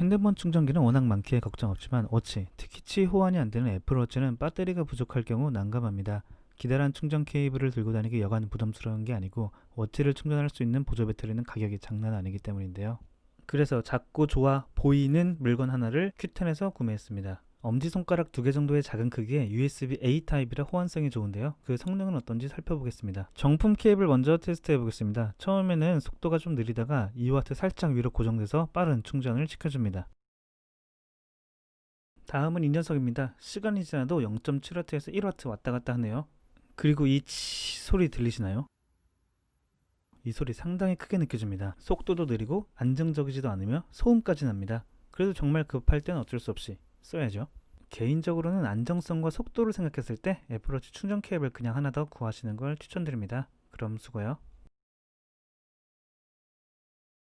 핸드폰 충전기는 워낙 많기에 걱정 없지만 워치, 특히 치 호환이 안 되는 애플워치는 배터리가 부족할 경우 난감합니다. 기다란 충전 케이블을 들고 다니기 여간 부담스러운 게 아니고 워치를 충전할 수 있는 보조 배터리는 가격이 장난 아니기 때문인데요. 그래서 작고 좋아 보이는 물건 하나를 큐텐에서 구매했습니다. 엄지손가락 두 개 정도의 작은 크기의 USB-A 타입이라 호환성이 좋은데요. 그 성능은 어떤지 살펴보겠습니다. 정품 케이블 먼저 테스트 해 보겠습니다. 처음에는 속도가 좀 느리다가 2W 살짝 위로 고정돼서 빠른 충전을 시켜줍니다. 다음은 이 녀석입니다. 시간이 지나도 0.7W에서 1W 왔다 갔다 하네요. 그리고 이 치 소리 들리시나요? 이 소리 상당히 크게 느껴집니다. 속도도 느리고 안정적이지도 않으며 소음까지 납니다. 그래도 정말 급할 땐 어쩔 수 없이 써야죠. 개인적으로는 안정성과 속도를 생각했을 때 애플워치 충전 케이블 그냥 하나 더 구하시는 걸 추천드립니다. 그럼 수고요.